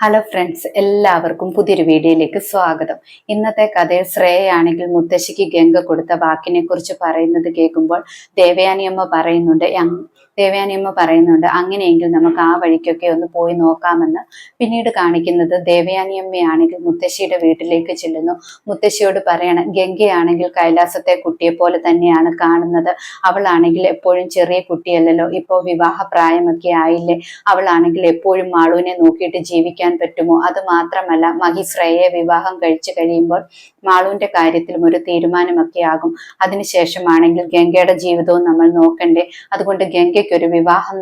Hello friends എല്ലാവർക്കും പുതിയൊരു വീഡിയോയിലേക്ക് സ്വാഗതം. ഇന്നത്തെ കഥയിൽ ശ്രേയയാണെങ്കിൽ മുത്തശ്ശിക്ക് ഗംഗ കൊടുത്ത വാക്കിനെ കുറിച്ച് പറയുന്നത് കേൾക്കുമ്പോൾ ദേവയാനിയമ്മ പറയുന്നുണ്ട് "യങ്- ദേവയാനിയമ്മ പറയുന്നുണ്ട് അങ്ങനെയെങ്കിൽ നമുക്ക് ആ വഴിക്കൊക്കെ ഒന്ന് പോയി നോക്കാമെന്ന്. പിന്നീട് കാണിക്കുന്നത് ദേവയാനിയമ്മയാണെങ്കിൽ മുത്തശ്ശിയുടെ വീട്ടിലേക്ക് ചെല്ലുന്നു. മുത്തശ്ശിയോട് പറയണം ഗംഗയാണെങ്കിൽ കൈലാസത്തെ കുട്ടിയെ പോലെ തന്നെയാണ് കാണുന്നത്. അവളാണെങ്കിൽ എപ്പോഴും ചെറിയ കുട്ടിയല്ലല്ലോ ഇപ്പോൾ വിവാഹ പ്രായമൊക്കെ ആയില്ലേ. അവളാണെങ്കിൽ എപ്പോഴും മാളുവിനെ നോക്കിയിട്ട് ജീവിക്കാൻ പറ്റുമോ? അത് മാത്രമല്ല മഹി ശ്രേയെ വിവാഹം കഴിച്ചു കഴിയുമ്പോൾ മാളുവിന്റെ കാര്യത്തിലും ഒരു തീരുമാനമൊക്കെ ആകും. അതിനുശേഷമാണെങ്കിൽ ഗംഗയുടെ ജീവിതവും നമ്മൾ നോക്കണ്ടേ? അതുകൊണ്ട് ഗംഗയ്ക്ക് ഒരു വിവാഹം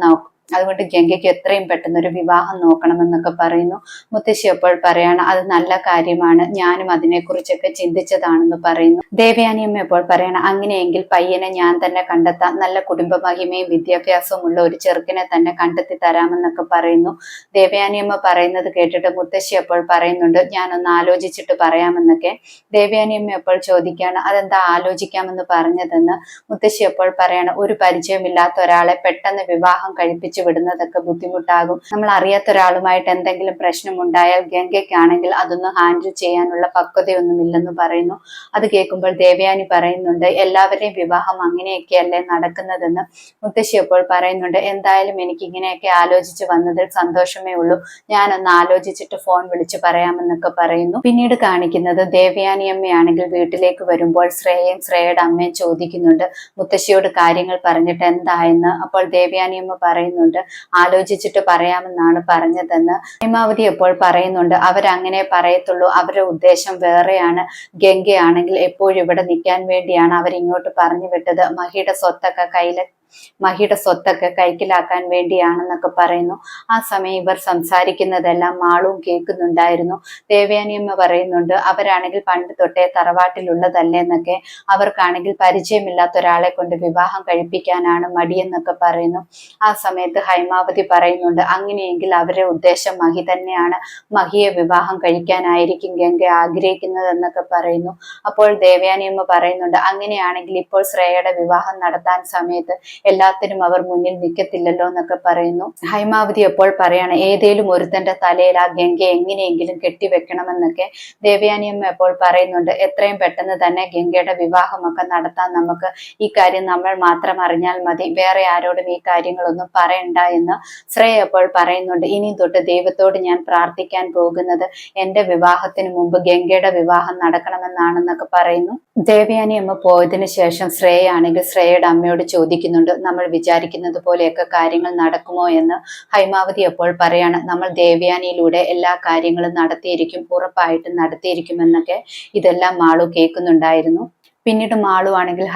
അതുകൊണ്ട് ഗംഗയ്ക്ക് എത്രയും പെട്ടെന്ന് ഒരു വിവാഹം നോക്കണമെന്നൊക്കെ പറയുന്നു. മുത്തശ്ശി അപ്പോൾ പറയാണ് അത് നല്ല കാര്യമാണ്. ഞാനും അതിനെക്കുറിച്ചൊക്കെ ചിന്തിച്ചതാണെന്ന് പറയുന്നു. ദേവയാനിയമ്മ ഇപ്പോൾ പറയണം അങ്ങനെയെങ്കിൽ പയ്യനെ ഞാൻ തന്നെ കണ്ടെത്താം. നല്ല കുടുംബ മഹിമയും വിദ്യാഭ്യാസവും ഉള്ള ഒരു ചെറുക്കനെ തന്നെ കണ്ടെത്തി തരാമെന്നൊക്കെ പറയുന്നു. ദേവയാനിയമ്മ പറയുന്നത് കേട്ടിട്ട് മുത്തശ്ശി അപ്പോൾ പറയുന്നുണ്ട് ഞാനൊന്ന് ആലോചിച്ചിട്ട് പറയാമെന്നൊക്കെ. ദേവയാനിയമ്മ അപ്പോൾ ചോദിക്കുകയാണ് അതെന്താ ആലോചിക്കാമെന്ന് പറഞ്ഞതെന്ന്? മുത്തശ്ശി അപ്പോൾ പറയാണ് ഒരു പരിചയമില്ലാത്ത ഒരാളെ പെട്ടെന്ന് വിവാഹം കഴിപ്പിച്ചു വിടുന്നതൊക്കെ ബുദ്ധിമുട്ടാകും. നമ്മൾ അറിയാത്ത ഒരാളുമായിട്ട് എന്തെങ്കിലും പ്രശ്നം ഉണ്ടായാൽ ഗംഗയ്ക്കാണെങ്കിൽ അതൊന്നും ഹാൻഡിൽ ചെയ്യാനുള്ള പക്വതയൊന്നുമില്ലെന്ന് പറയുന്നു. അത് കേൾക്കുമ്പോൾ ദേവയാനി പറയുന്നുണ്ട് എല്ലാവരുടെയും വിവാഹം അങ്ങനെയൊക്കെയല്ലേ നടക്കുന്നതെന്ന്. മുത്തശ്ശി അപ്പോൾ പറയുന്നുണ്ട് എന്തായാലും എനിക്ക് ഇങ്ങനെയൊക്കെ ആലോചിച്ച് വന്നതിൽ സന്തോഷമേ ഉള്ളൂ. ഞാനൊന്ന് ആലോചിച്ചിട്ട് ഫോൺ വിളിച്ച് പറയാമെന്നൊക്കെ പറയുന്നു. പിന്നീട് കാണിക്കുന്നത് ദേവയാനി അമ്മയാണെങ്കിൽ വീട്ടിലേക്ക് വരുമ്പോൾ ശ്രേയയും ശ്രേയയുടെ അമ്മയും ചോദിക്കുന്നുണ്ട് മുത്തശ്ശിയോട് കാര്യങ്ങൾ പറഞ്ഞിട്ട് എന്തായെന്ന്? അപ്പോൾ ദേവയാനിയമ്മ പറയുന്നുണ്ട് ആലോചിച്ചിട്ട് പറയാമെന്നാണ് പറഞ്ഞതെന്ന് ഹേമാവതി എപ്പോൾ പറയുന്നുണ്ട്. അവരങ്ങനെ പറയത്തുള്ളൂ. അവരുടെ ഉദ്ദേശം വേറെയാണ്. ഗംഗയാണെങ്കിൽ എപ്പോഴും ഇവിടെ നിൽക്കാൻ വേണ്ടിയാണ് അവരിങ്ങോട്ട് പറഞ്ഞു വിട്ടത്. മഹിയുടെ സ്വത്തൊക്കെ കയ്യിൽ മഹിയുടെ സ്വത്തൊക്കെ കൈക്കലാക്കാൻ വേണ്ടിയാണെന്നൊക്കെ പറയുന്നു. ആ സമയം ഇവർ സംസാരിക്കുന്നതെല്ലാം മാളും കേൾക്കുന്നുണ്ടായിരുന്നു. ദേവയാനിയമ്മ പറയുന്നുണ്ട് അവരാണെങ്കിൽ പണ്ട് തൊട്ടേ തറവാട്ടിലുള്ളതല്ലേ എന്നൊക്കെ. അവർക്കാണെങ്കിൽ പരിചയമില്ലാത്ത ഒരാളെ കൊണ്ട് വിവാഹം കഴിപ്പിക്കാനാണ് മടിയെന്നൊക്കെ പറയുന്നു. ആ സമയത്ത് ഹൈമാവതി പറയുന്നുണ്ട് അങ്ങനെയെങ്കിൽ അവരുടെ ഉദ്ദേശം മഹി തന്നെയാണ്. മഹിയെ വിവാഹം കഴിക്കാനായിരിക്കും ഗംഗ ആഗ്രഹിക്കുന്നതെന്നൊക്കെ പറയുന്നു. അപ്പോൾ ദേവയാനിയമ്മ പറയുന്നുണ്ട് അങ്ങനെയാണെങ്കിൽ ഇപ്പോൾ ശ്രേയയുടെ വിവാഹം നടത്താൻ സമയത്ത് എല്ലാത്തിനും അവർ മുന്നിൽ നിൽക്കത്തില്ലല്ലോ എന്നൊക്കെ പറയുന്നു. ഹൈമാവതി എപ്പോൾ പറയാണ് ഏതേലും ഒരുത്തന്റെ തലയിൽ ആ ഗംഗ എങ്ങനെയെങ്കിലും കെട്ടിവെക്കണമെന്നൊക്കെ ദേവയാനിയമ്മ എപ്പോൾ പറയുന്നുണ്ട്. എത്രയും പെട്ടെന്ന് തന്നെ ഗംഗയുടെ വിവാഹമൊക്കെ നടത്താൻ നമുക്ക് ഈ കാര്യം നമ്മൾ മാത്രം അറിഞ്ഞാൽ മതി. വേറെ ആരോടും ഈ കാര്യങ്ങളൊന്നും പറയണ്ട എന്ന് ശ്രേയ എപ്പോൾ പറയുന്നുണ്ട്. ഇനി തൊട്ട് ദൈവത്തോട് ഞാൻ പ്രാർത്ഥിക്കാൻ പോകുന്നത് എന്റെ വിവാഹത്തിന് മുമ്പ് ഗംഗയുടെ വിവാഹം നടക്കണമെന്നാണെന്നൊക്കെ പറയുന്നു. ദേവയാനി അമ്മ പോയതിനു ശേഷം ശ്രേയ ആണെങ്കിൽ ശ്രേയയുടെ അമ്മയോട് ചോദിക്കുന്നുണ്ട് നമ്മൾ വിചാരിക്കുന്നത് പോലെയൊക്കെ കാര്യങ്ങൾ നടക്കുമോ എന്ന് ഹൈമാവതി അപ്പോൾ പറയാണ്. നമ്മൾ ദേവയാനിയിലൂടെ എല്ലാ കാര്യങ്ങളും നടത്തിയിരിക്കും ഉറപ്പായിട്ടും നടത്തിയിരിക്കുമെന്നൊക്കെ ഇതെല്ലാം മാളു കേൾക്കുന്നുണ്ടായിരുന്നു. പിന്നീട് മാളുവാണെങ്കിൽ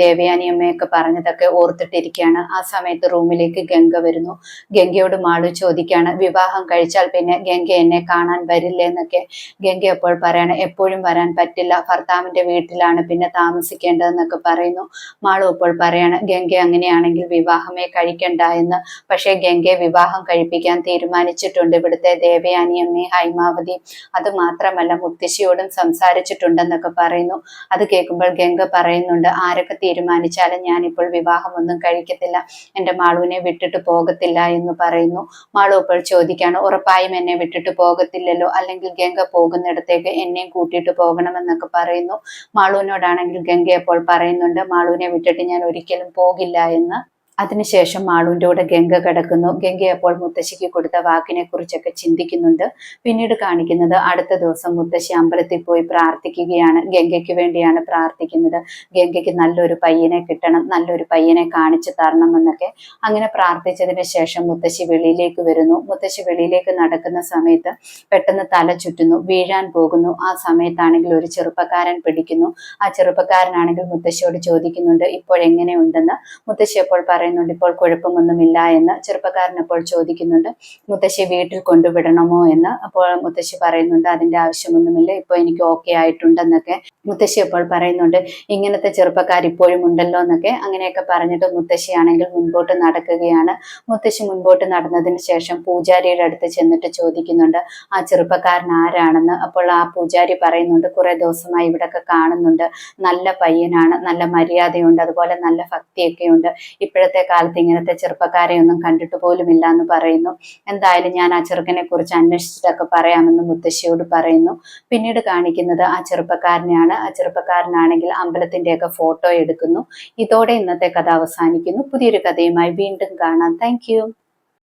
ദേവയാനി അമ്മയൊക്കെ പറഞ്ഞതൊക്കെ ഓർത്തിട്ടിരിക്കുകയാണ്. ആ സമയത്ത് റൂമിലേക്ക് ഗംഗ വരുന്നു. ഗംഗയോട് മാളു ചോദിക്കുകയാണ് വിവാഹം കഴിച്ചാൽ പിന്നെ ഗംഗ എന്നെ കാണാൻ വരില്ലേ? എന്നൊക്കെ ഗംഗ അപ്പോൾ പറയാണ് എപ്പോഴും വരാൻ പറ്റില്ല. ഭർത്താവിന്റെ വീട്ടിലാണ് പിന്നെ താമസിക്കേണ്ടതെന്നൊക്കെ പറയുന്നു. മാളു അപ്പോൾ പറയാണ് ഗംഗ അങ്ങനെയാണെങ്കിൽ വിവാഹമേ കഴിക്കണ്ട എന്ന്. പക്ഷേ ഗംഗയെ വിവാഹം കഴിപ്പിക്കാൻ തീരുമാനിച്ചിട്ടുണ്ട് ഇവിടുത്തെ ദേവയാനിയമ്മയും ഹൈമാവതി അത് മാത്രമല്ല മുത്തശ്ശിയോടും സംസാരിച്ചിട്ടുണ്ടെന്നൊക്കെ പറയുന്നു. അത് കേൾക്കുമ്പോൾ ഗംഗ പറയുന്നുണ്ട് ആരൊക്കെ തീരുമാനിച്ചാലും ഞാനിപ്പോൾ വിവാഹമൊന്നും കഴിക്കത്തില്ല. എന്റെ മാളുവിനെ വിട്ടിട്ട് പോകത്തില്ല എന്ന് പറയുന്നു. മാളു ഇപ്പോൾ ചോദിക്കാണ് ഉറപ്പായും എന്നെ വിട്ടിട്ട് പോകത്തില്ലല്ലോ? അല്ലെങ്കിൽ ഗംഗ പോകുന്നിടത്തേക്ക് എന്നെയും കൂട്ടിയിട്ട് പോകണമെന്നൊക്കെ പറയുന്നു. മാളുവിനോടാണെങ്കിൽ ഗംഗ അപ്പോൾ പറയുന്നുണ്ട് മാളുവിനെ വിട്ടിട്ട് ഞാൻ ഒരിക്കലും പോകില്ല എന്ന്. അതിനുശേഷം മാളൂന്റെ കൂടെ ഗംഗ കിടക്കുന്നു. ഗംഗ അപ്പോൾ മുത്തശ്ശിക്ക് കൊടുത്ത വാക്കിനെ കുറിച്ചൊക്കെ ചിന്തിക്കുന്നുണ്ട്. പിന്നീട് കാണിക്കുന്നത് അടുത്ത ദിവസം മുത്തശ്ശി അമ്പലത്തിൽ പോയി പ്രാർത്ഥിക്കുകയാണ്. ഗംഗയ്ക്ക് വേണ്ടിയാണ് പ്രാർത്ഥിക്കുന്നത്. ഗംഗയ്ക്ക് നല്ലൊരു പയ്യനെ കിട്ടണം നല്ലൊരു പയ്യനെ കാണിച്ചു തരണം എന്നൊക്കെ അങ്ങനെ പ്രാർത്ഥിച്ചതിന് ശേഷം മുത്തശ്ശി വെളിയിലേക്ക് വരുന്നു. മുത്തശ്ശി വെളിയിലേക്ക് നടക്കുന്ന സമയത്ത് പെട്ടെന്ന് തല ചുറ്റുന്നു വീഴാൻ പോകുന്നു. ആ സമയത്താണെങ്കിൽ ഒരു ചെറുപ്പക്കാരൻ പിടിക്കുന്നു. ആ ചെറുപ്പക്കാരനാണെങ്കിൽ മുത്തശ്ശിയോട് ചോദിക്കുന്നുണ്ട് ഇപ്പോഴെങ്ങനെയുണ്ടെന്ന് മുത്തശ്ശി അപ്പോൾ പറയുന്നുണ്ട് ഇപ്പോൾ കുഴപ്പമൊന്നുമില്ല എന്ന് ചെറുപ്പക്കാരൻ അപ്പോൾ ചോദിക്കുന്നുണ്ട് മുത്തശ്ശി വീട്ടിൽ കൊണ്ടുവിടണമോ എന്ന്. അപ്പോൾ മുത്തശ്ശി പറയുന്നുണ്ട് അതിന്റെ ആവശ്യമൊന്നുമില്ല ഇപ്പോൾ എനിക്ക് ഓക്കെ ആയിട്ടുണ്ടെന്നൊക്കെ. മുത്തശ്ശി അപ്പോൾ പറയുന്നുണ്ട് ഇങ്ങനത്തെ ചെറുപ്പക്കാർ ഇപ്പോഴും ഉണ്ടല്ലോ എന്നൊക്കെ. അങ്ങനെയൊക്കെ പറഞ്ഞിട്ട് മുത്തശ്ശിയാണെങ്കിൽ മുൻപോട്ട് നടക്കുകയാണ്. മുത്തശ്ശി മുൻപോട്ട് നടന്നതിന് ശേഷം പൂജാരിയുടെ അടുത്ത് ചെന്നിട്ട് ചോദിക്കുന്നുണ്ട് ആ ചെറുപ്പക്കാരൻ ആരാണെന്ന്? അപ്പോൾ ആ പൂജാരി പറയുന്നുണ്ട് കുറെ ദിവസമായി ഇവിടെയൊക്കെ കാണുന്നുണ്ട്. നല്ല പയ്യനാണ് നല്ല മര്യാദയുണ്ട് അതുപോലെ നല്ല ഭക്തിയൊക്കെ ഉണ്ട് ഇപ്പോഴത്തെ ഇപ്പോഴത്തെ കാലത്ത് ഇങ്ങനത്തെ ചെറുപ്പക്കാരെ ഒന്നും കണ്ടിട്ട് പോലുമില്ല എന്ന് പറയുന്നു. എന്തായാലും ഞാൻ ആ ചെറുക്കനെ കുറിച്ച് അന്വേഷിച്ചിട്ടൊക്കെ പറയാമെന്ന് മുത്തശ്ശിയോട് പറയുന്നു. പിന്നീട് കാണിക്കുന്നത് ആ ചെറുപ്പക്കാരനെയാണ്. ആ ചെറുപ്പക്കാരനാണെങ്കിൽ അമ്പലത്തിന്റെയൊക്കെ ഫോട്ടോ എടുക്കുന്നു. ഇതോടെ ഇന്നത്തെ കഥ അവസാനിക്കുന്നു. പുതിയൊരു കഥയുമായി വീണ്ടും കാണാം. താങ്ക്